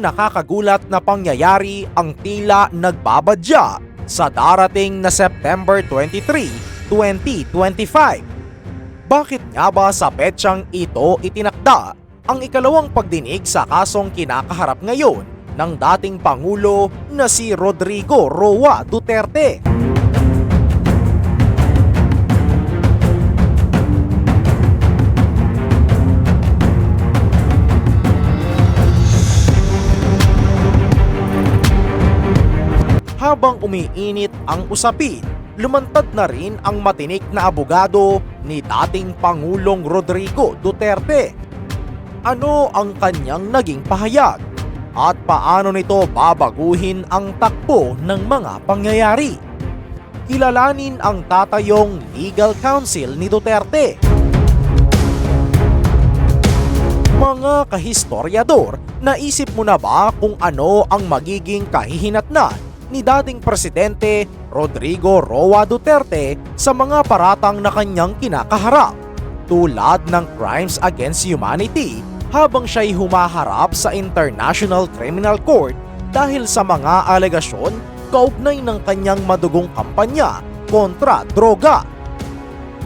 nakakagulat na pangyayari ang tila nagbabadya sa darating na September 23, 2025. Bakit nga ba sa petsang ito itinakda ang ikalawang pagdinig sa kasong kinakaharap ngayon ng dating Pangulo na si Rodrigo Roa Duterte? Habang umiinit ang usapin, lumantad na rin ang matinik na abogado ni dating Pangulong Rodrigo Duterte. Ano ang kanyang naging pahayag? At paano nito babaguhin ang takbo ng mga pangyayari? Kilalanin ang tatayong legal counsel ni Duterte. Mga kahistoryador, naisip mo na ba kung ano ang magiging kahihinatnan ni dating Presidente Rodrigo Roa Duterte sa mga paratang na kanyang kinakaharap tulad ng crimes against humanity habang siya'y humaharap sa International Criminal Court dahil sa mga alegasyon kaugnay ng kanyang madugong kampanya kontra droga.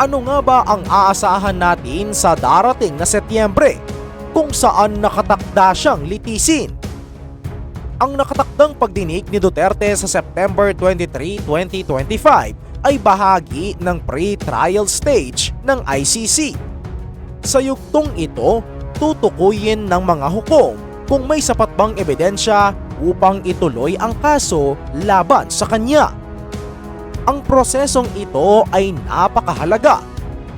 Ano nga ba ang aasahan natin sa darating na Setyembre kung saan nakatakda siyang litisin? Ang nakatakdang pagdinig ni Duterte sa September 23, 2025 ay bahagi ng pre-trial stage ng ICC. Sa yugtong ito, tutukuyin ng mga hukom kung may sapat bang ebidensya upang ituloy ang kaso laban sa kanya. Ang prosesong ito ay napakahalaga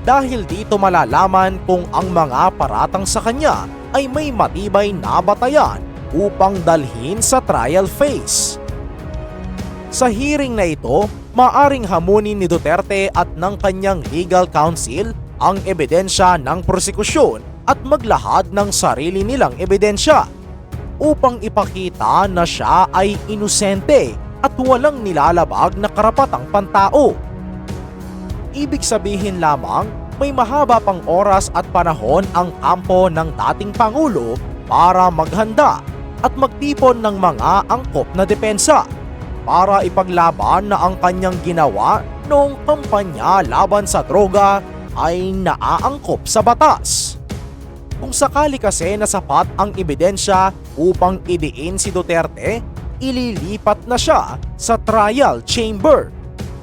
dahil dito malalaman kung ang mga paratang sa kanya ay may matibay na batayan upang dalhin sa trial phase. Sa hearing na ito, maaring hamunin ni Duterte at ng kanyang legal counsel ang ebidensya ng prosekusyon at maglahad ng sarili nilang ebidensya upang ipakita na siya ay inosente at walang nilalabag na karapatang pantao. Ibig sabihin lamang may mahaba pang oras at panahon ang kampo ng dating Pangulo para maghanda at magtipon ng mga angkop na depensa para ipaglaban na ang kanyang ginawa noong kampanya laban sa droga ay naaangkop sa batas. Kung sakali kasi na sapat ang ebidensya upang idiin si Duterte, ililipat na siya sa trial chamber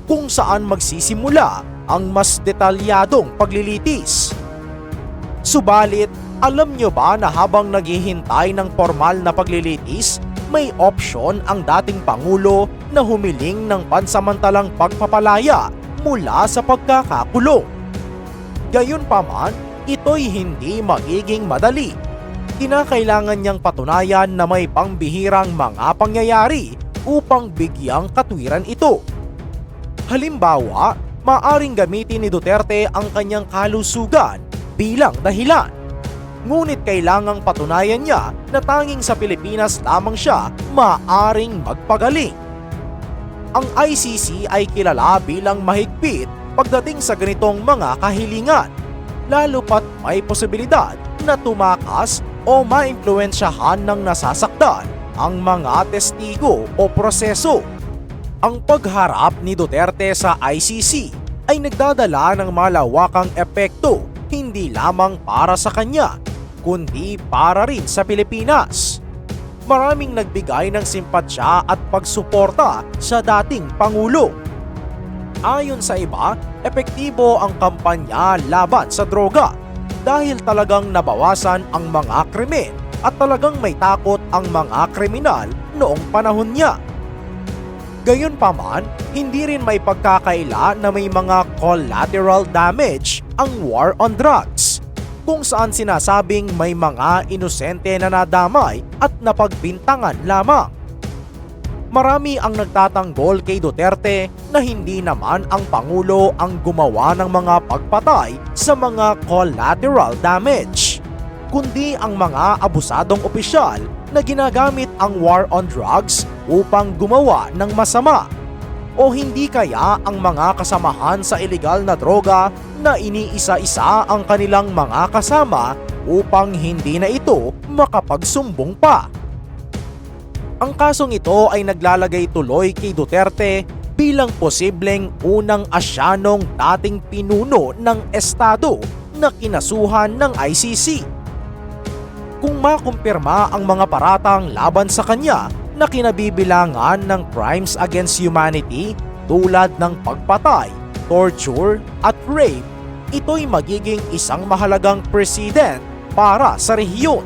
kung saan magsisimula ang mas detalyadong paglilitis. Subalit, alam nyo ba na habang naghihintay ng formal na paglilitis, may opsyon ang dating Pangulo na humiling ng pansamantalang pagpapalaya mula sa pagkakakulong. Gayunpaman, ito'y hindi magiging madali. Kinakailangan niyang patunayan na may pangbihirang mga pangyayari upang bigyang katwiran ito. Halimbawa, maaring gamitin ni Duterte ang kanyang kalusugan bilang dahilan. Ngunit kailangang patunayan niya na tanging sa Pilipinas lamang siya maaring magpagaling. Ang ICC ay kilala bilang mahigpit pagdating sa ganitong mga kahilingan, lalo pat may posibilidad na tumakas o maimpluensyahan ng nasasaktan ang mga testigo o proseso. Ang pagharap ni Duterte sa ICC ay nagdadala ng malawakang epekto hindi lamang para sa kanya, kundi para rin sa Pilipinas. Maraming nagbigay ng simpatsya at pagsuporta sa dating Pangulo. Ayon sa iba, epektibo ang kampanya laban sa droga dahil talagang nabawasan ang mga krimen at talagang may takot ang mga kriminal noong panahon niya. Gayunpaman, hindi rin may pagkakaila na may mga collateral damage ang war on drugs, kung saan sinasabing may mga inosente na nadamay at napagbintangan lamang. Marami ang nagtatanggol kay Duterte na hindi naman ang Pangulo ang gumawa ng mga pagpatay sa mga collateral damage, kundi ang mga abusadong opisyal na ginagamit ang war on drugs upang gumawa ng masama? O hindi kaya ang mga kasamahan sa ilegal na droga na iniisa-isa ang kanilang mga kasama upang hindi na ito makapagsumbong pa? Ang kasong ito ay naglalagay tuloy kay Duterte bilang posibleng unang asyanong dating pinuno ng Estado na kinasuhan ng ICC. Kung makumpirma ang mga paratang laban sa kanya na kinabibilangan ng crimes against humanity tulad ng pagpatay, torture at rape, ito'y magiging isang mahalagang president para sa rehiyon.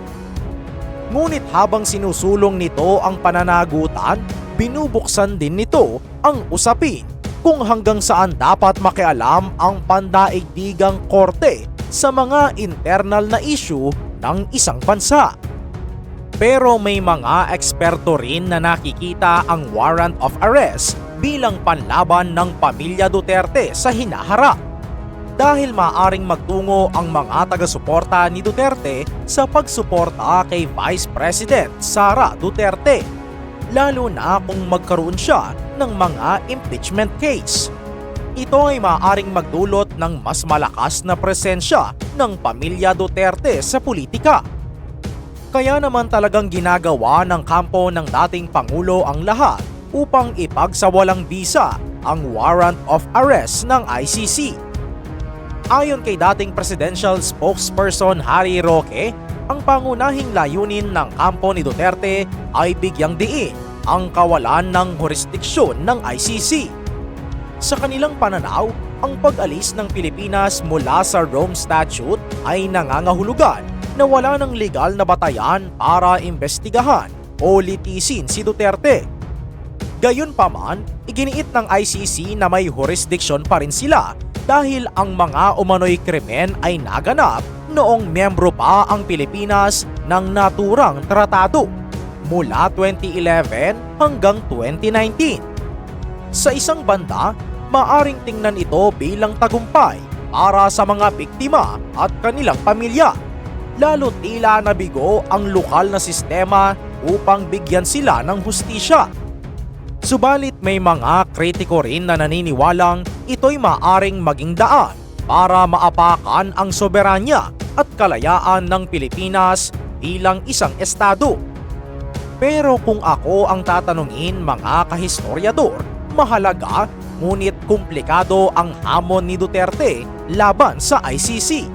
Ngunit habang sinusulong nito ang pananagutan, binubuksan din nito ang usapin kung hanggang saan dapat makialam ang pandaigdigang korte sa mga internal na issue ng isang bansa. Pero may mga eksperto rin na nakikita ang warrant of arrest bilang panlaban ng pamilya Duterte sa hinaharap dahil maaring magtungo ang mga taga-suporta ni Duterte sa pagsuporta kay Vice President Sara Duterte, lalo na kung magkaroon siya ng mga impeachment case. Ito ay maaring magdulot ng mas malakas na presensya ng pamilya Duterte sa politika. Kaya naman talagang ginagawa ng kampo ng dating Pangulo ang lahat upang ipagsawalang bisa ang warrant of arrest ng ICC. Ayon kay dating presidential spokesperson Harry Roque, ang pangunahing layunin ng kampo ni Duterte ay bigyang diin ang kawalan ng jurisdiksyon ng ICC. Sa kanilang pananaw, ang pag-alis ng Pilipinas mula sa Rome Statute ay nangangahulugan na wala ng legal na batayan para imbestigahan o litisin si Duterte. Gayunpaman, iginiit ng ICC na may jurisdiction pa rin sila dahil ang mga umano'y krimen ay naganap noong miyembro pa ang Pilipinas ng naturang tratado mula 2011 hanggang 2019. Sa isang banda, maaring tingnan ito bilang tagumpay para sa mga biktima at kanilang pamilya. Lalo tila nabigo ang lokal na sistema upang bigyan sila ng hustisya. Subalit may mga kritiko rin na naniniwalang ito'y maaring maging daan para maapakan ang soberanya at kalayaan ng Pilipinas bilang isang estado. Pero kung ako ang tatanungin mga kahistoryador, mahalaga ngunit komplikado ang hamon ni Duterte laban sa ICC.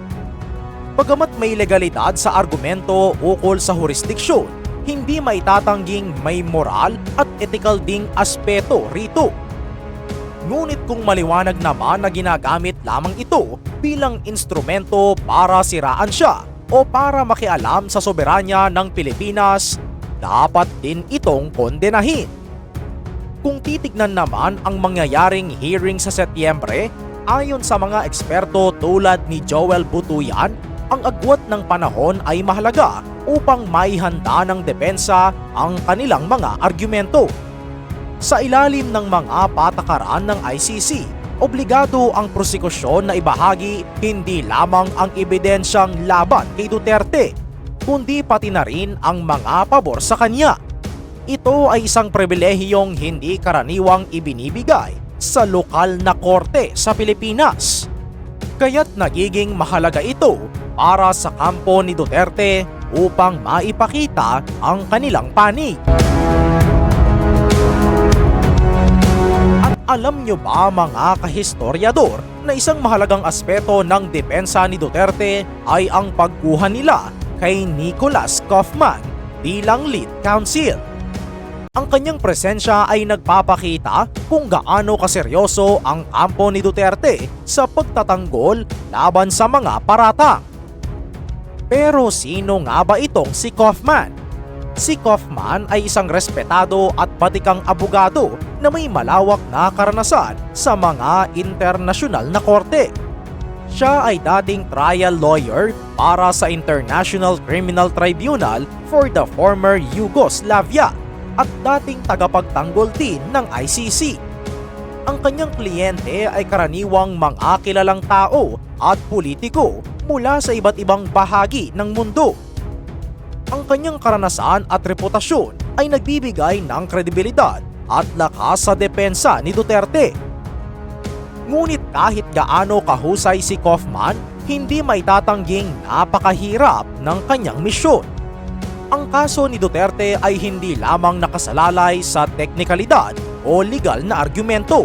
Pagamat may legalidad sa argumento ukol sa jurisdiksyon, hindi maitatangging may moral at ethical ding aspeto rito. Ngunit kung maliwanag naman na ginagamit lamang ito bilang instrumento para siraan siya o para makialam sa soberanya ng Pilipinas, dapat din itong kondenahin. Kung titignan naman ang mangyayaring hearing sa Setyembre, ayon sa mga eksperto tulad ni Joel Butuyan, ang agwat ng panahon ay mahalaga upang maihanda ng depensa ang kanilang mga argumento. Sa ilalim ng mga patakaran ng ICC, obligado ang prosekusyon na ibahagi hindi lamang ang ebidensyang laban kay Duterte, kundi pati na rin ang mga pabor sa kanya. Ito ay isang pribilehiyong hindi karaniwang ibinibigay sa lokal na korte sa Pilipinas. Kaya't nagiging mahalaga ito para sa kampo ni Duterte upang maipakita ang kanilang panig. At alam nyo ba mga kahistoryador na isang mahalagang aspeto ng depensa ni Duterte ay ang pagkuha nila kay Nicholas Kaufman bilang lead counsel. Ang kanyang presensya ay nagpapakita kung gaano kaseryoso ang kampo ni Duterte sa pagtatanggol laban sa mga paratang. Pero sino nga ba itong si Kaufman? Si Kaufman ay isang respetado at batikang abogado na may malawak na karanasan sa mga internasyonal na korte. Siya ay dating trial lawyer para sa International Criminal Tribunal for the former Yugoslavia at dating tagapagtanggol din ng ICC. Ang kanyang kliyente ay karaniwang mga kilalang tao at politiko mula sa iba't ibang bahagi ng mundo. Ang kanyang karanasan at reputasyon ay nagbibigay ng kredibilidad at lakas sa depensa ni Duterte. Ngunit kahit gaano kahusay si Kaufman, hindi may tatangging napakahirap ng kanyang misyon. Ang kaso ni Duterte ay hindi lamang nakasalalay sa teknikalidad o legal na argumento.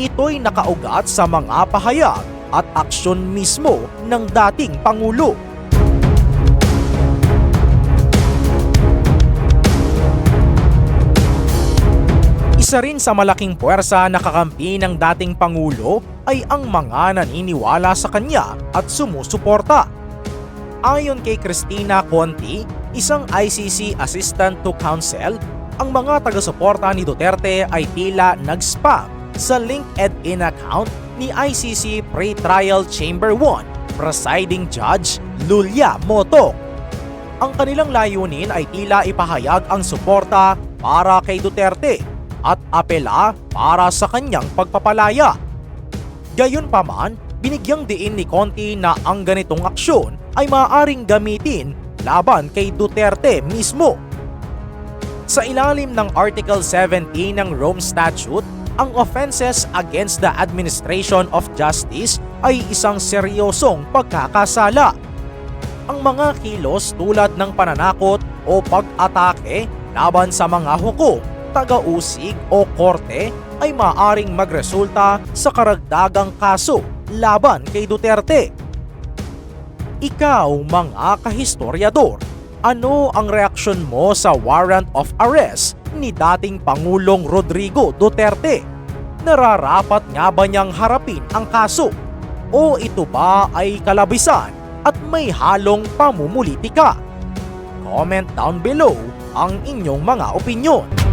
Ito'y nakaugat sa mga pahayag at aksyon mismo ng dating Pangulo. Isa rin sa malaking puwersa na kakampi ng dating Pangulo ay ang mga naniniwala sa kanya at sumusuporta. Ayon kay Christina Conti, isang ICC Assistant to Counsel, ang mga taga-suporta ni Duterte ay tila nag-spam sa LinkedIn account ni ICC Pre-Trial Chamber 1 Presiding Judge Lulia Motong. Ang kanilang layunin ay tila ipahayag ang suporta para kay Duterte at apela para sa kanyang pagpapalaya. Gayunpaman, binigyang diin ni Conti na ang ganitong aksyon ay maaaring gamitin laban kay Duterte mismo. Sa ilalim ng Article 17 ng Rome Statute, ang offenses against the administration of justice ay isang seryosong pagkakasala. Ang mga kilos tulad ng pananakot o pag-atake laban sa mga hukom, taga-usig o korte ay maaring magresulta sa karagdagang kaso laban kay Duterte. Ikaw mga kahistoryador, ano ang reaksyon mo sa warrant of arrest ni dating Pangulong Rodrigo Duterte? Nararapat nga ba niyang harapin ang kaso? O ito ba ay kalabisan at may halong pamumulitika? Comment down below ang inyong mga opinyon.